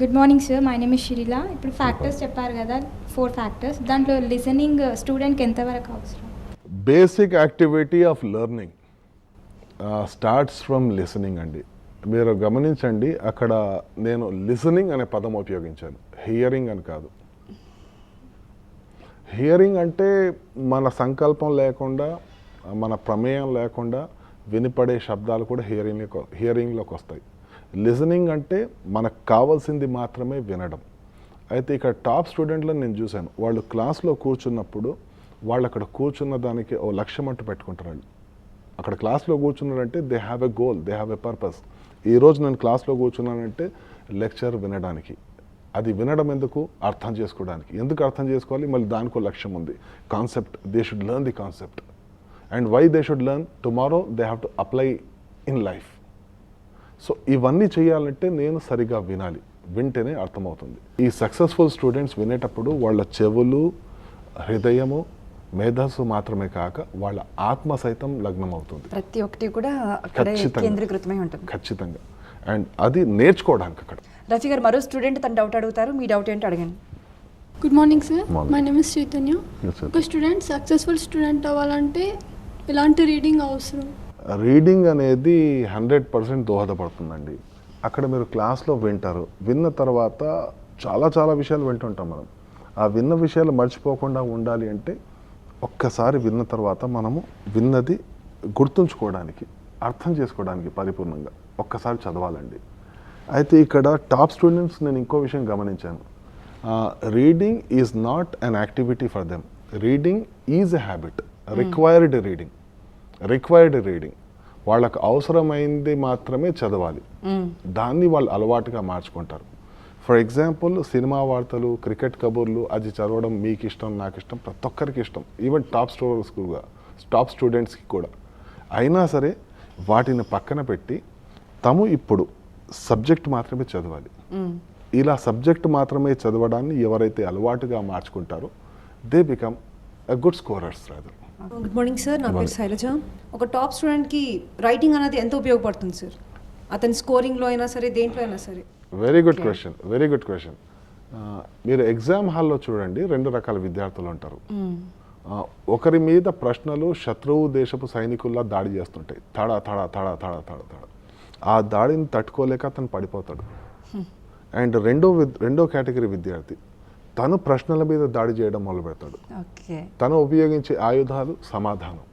Good morning sir my name is Shirila ఇప్పుడు factors చెప్పారు కదా ఫోర్ ఫ్యాక్టర్స్ దాంట్లో లిసనింగ్ స్టూడెంట్కి ఎంతవరకు అవసరం? Basic activity of learning starts from listening అండి. మీరు గమనించండి అక్కడ నేను లిసనింగ్ అనే పదం ఉపయోగించాను. హియరింగ్ అని కాదు. హియరింగ్ అంటే మన సంకల్పం లేకుండా మన ప్రమేయం లేకుండా వినిపడే శబ్దాలు కూడా హియరింగ్ హియరింగ్లోకి వస్తాయి. లిజనింగ్ అంటే మనకు కావాల్సింది మాత్రమే వినడం. అయితే ఇక్కడ టాప్ స్టూడెంట్లను నేను చూశాను. వాళ్ళు క్లాస్లో కూర్చున్నప్పుడు వాళ్ళు అక్కడ కూర్చున్న దానికి ఓ లక్ష్యం అంటూ పెట్టుకుంటారు వాళ్ళు. అక్కడ క్లాస్లో కూర్చున్నారంటే they have a goal they have a purpose. ఈరోజు నేను క్లాస్లో కూర్చున్నానంటే లెక్చర్ వినడానికి. అది వినడం ఎందుకు? అర్థం చేసుకోవడానికి. ఎందుకు అర్థం చేసుకోవాలి? మళ్ళీ దానికో లక్ష్యం ఉంది. Concept. They should learn the concept. And why they should learn? Tomorrow they have to apply in life. So ఇవన్నీ చేయాలంటే నేను సరిగా వినాలి. వింటేనే అర్థమవుతుంది. ఈ సక్సెస్ఫుల్ స్టూడెంట్స్ వినేటప్పుడు వాళ్ళ చెవులు హృదయము మేధస్సు మాత్రమే కాక వాళ్ళ ఆత్మ సైతం లగ్నం అవుతుంది ప్రతి ఒక్కటి కూడా. కేంద్రీకృతమై ఉంటుంది. ఖచ్చితంగా. అండ్ అది నేర్చుకోవడానికి అక్కడ. రఫీ గారు మరో స్టూడెంట్ తన డౌట్ అడుగుతారు. మీ డౌట్ ఏంటో అడగండి. Good morning sir. My name is Chaitanya. ఒక స్టూడెంట్ సక్సెస్ఫుల్ స్టూడెంట్ అవ్వాలంటే ఎలాంటి రీడింగ్ అవసరం? రీడింగ్ అనేది హండ్రెడ్ పర్సెంట్ దోహదపడుతుందండి. అక్కడ మీరు క్లాస్లో వింటారు. విన్న తర్వాత చాలా చాలా విషయాలు వింటుంటాం మనం. ఆ విన్న విషయాలు మర్చిపోకుండా ఉండాలి అంటే ఒక్కసారి విన్న తర్వాత మనము విన్నది గుర్తుంచుకోవడానికి అర్థం చేసుకోవడానికి పరిపూర్ణంగా ఒక్కసారి చదవాలండి. అయితే ఇక్కడ టాప్ స్టూడెంట్స్ నేను ఇంకో విషయం గమనించాను. Reading is not an activity for them reading is a habit required reading required reading వాళ్ళకు అవసరమైంది మాత్రమే చదవాలి. దాన్ని వాళ్ళు అలవాటుగా మార్చుకుంటారు. ఫర్ ఎగ్జాంపుల్ సినిమా వార్తలు క్రికెట్ కబుర్లు అది చదవడం మీకు ఇష్టం నాకు ఇష్టం ప్రతి ఒక్కరికి ఇష్టం. ఈవెన్ టాప్ స్టూడెంట్స్గా టాప్ స్టూడెంట్స్కి కూడా. అయినా సరే వాటిని పక్కన పెట్టి తాము ఇప్పుడు సబ్జెక్ట్ మాత్రమే చదవాలి. ఇలా సబ్జెక్ట్ మాత్రమే చదవడాన్ని ఎవరైతే అలవాటుగా మార్చుకుంటారో they become a good scorers rather good morning sir నా పేరు. శైలజ. ఒక టాప్ స్టూడెంట్కి రైటింగ్ అనేది ఎంత ఉపయోగపడుతుంది సార్ అతని స్కోరింగ్లో అయినా సరే దేంట్లో అయినా సరే. Very good. Question very good question మీరు ఎగ్జామ్ హాల్లో చూడండి రెండు రకాల విద్యార్థులు ఉంటారు. ఆ, ఒకరి మీద ప్రశ్నలు శత్రువు దేశపు సైనికుల్లా దాడి చేస్తుంటాయి. తడా తడా తడా తడా తడా తడా. ఆ దాడిని తట్టుకోలేక అతను పడిపోతాడు. అండ్ రెండో విద్- రెండో కేటగిరీ విద్యార్థి. తను ప్రశ్నల మీద దాడి చేయడం మొదలు పెడతాడు తను ఉపయోగించే ఆయుధాలు సమాధానం.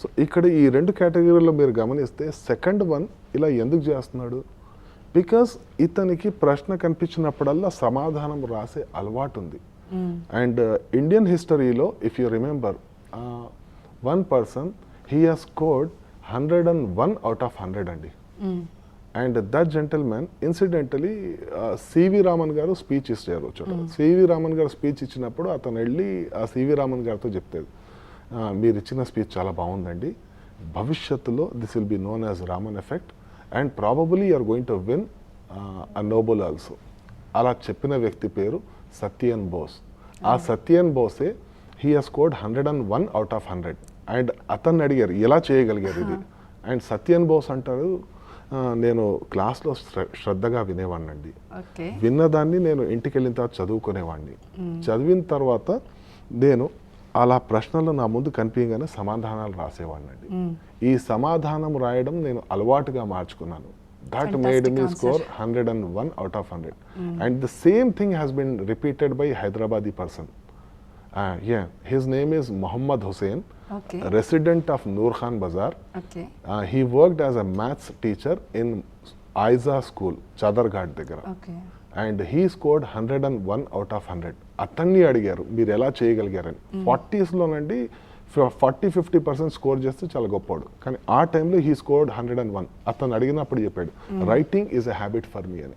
సో ఇక్కడ ఈ రెండు కేటగిరీలో మీరు గమనిస్తే సెకండ్ వన్ ఇలా ఎందుకు చేస్తున్నాడు? బికాస్ ఇతనికి ప్రశ్న కనిపించినప్పుడల్లా సమాధానం రాసే అలవాటు ఉంది అండ్ ఇండియన్ హిస్టరీలో if you remember one person he has scored hundred and one out of hundred అండి. And that gentleman incidentally C V Raman garu speech ఇచ్చారు చోట. సివి రామన్ గారు స్పీచ్ ఇచ్చినప్పుడు అతను వెళ్ళి ఆ సివి రామన్ గారితో చెప్తాడు "ఆ, మీరు ఇచ్చిన స్పీచ్ చాలా బాగుందండి. భవిష్యత్తులో this will be known as Raman effect and probably are going to win a Nobel also. అలా చెప్పిన వ్యక్తి పేరు సత్యన్ బోస్. ఆ Satyan బోసే he has scored hundred and one out of hundred and అతన్ని అడిగారు ఎలా చేయగలిగారు ఇది? అండ్ సత్యన్ బోస్ అంటారు "ఆ, నేను క్లాస్లో శ్ర- శ్రద్ధగా వినేవాడినండి. విన్నదాన్ని నేను ఇంటికి వెళ్ళిన తర్వాత చదువుకునేవాడిని. చదివిన తర్వాత నేను అలా ప్రశ్నలు నా ముందు కనిపించగానే సమాధానాలు రాసేవాడినండి. ఈ సమాధానం రాయడం నేను అలవాటుగా మార్చుకున్నాను. That made me. Score hundred and one out of hundred and the same thing has been repeated by Hyderabadi person yeah his name is Mohammed Husain Okay. Resident of Noor Khan Bazar okay Uh, he worked as a maths teacher in Aiza school, Chadarghat దగ్గర. Okay and he scored hundred and one out of hundred అతన్ని అడిగారు మీరు ఎలా చేయగలిగారని. ఫార్టీస్లోనండి forty fifty percent score చేస్తే చాలా గొప్పోడు కానీ ఆ టైంలో he scored hundred and one అతను అడిగినప్పుడు చెప్పాడు writing is a habit for me అని.